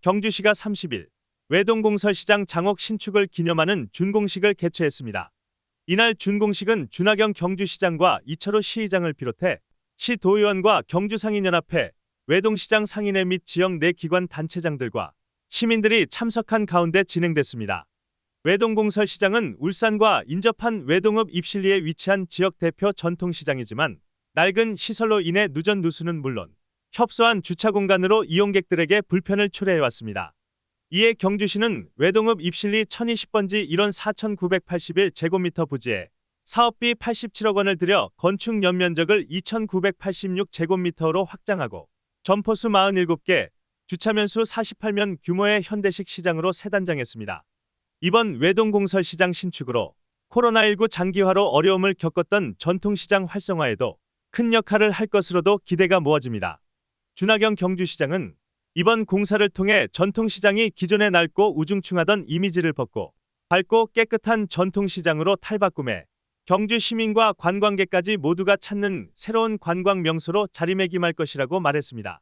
경주시가 30일 외동공설 시장 장옥 신축을 기념하는 준공식을 개최했습니다. 이날 준공식은 준하경 경주시장과 이철호 시의장을 비롯해 시 도의원과 경주상인연합회, 외동시장 상인회 및 지역 내 기관 단체장들과 시민들이 참석한 가운데 진행됐습니다. 외동공설 시장은 울산과 인접한 외동읍 입실리에 위치한 지역 대표 전통시장이지만 낡은 시설로 인해 누전 누수는 물론 협소한 주차 공간으로 이용객들에게 불편을 초래해왔습니다. 이에 경주시는 외동읍 입실리 1020번지 1원 4981 제곱미터 부지에 사업비 87억 원을 들여 건축 연면적을 2986 제곱미터로 확장하고 점포수 47개, 주차면수 48면 규모의 현대식 시장으로 새 단장했습니다. 이번 외동공설 시장 신축으로 코로나19 장기화로 어려움을 겪었던 전통시장 활성화에도 큰 역할을 할 것으로도 기대가 모아집니다. 준하경 경주시장은 이번 공사를 통해 전통시장이 기존에 낡고 우중충하던 이미지를 벗고 밝고 깨끗한 전통시장으로 탈바꿈해 경주 시민과 관광객까지 모두가 찾는 새로운 관광 명소로 자리매김할 것이라고 말했습니다.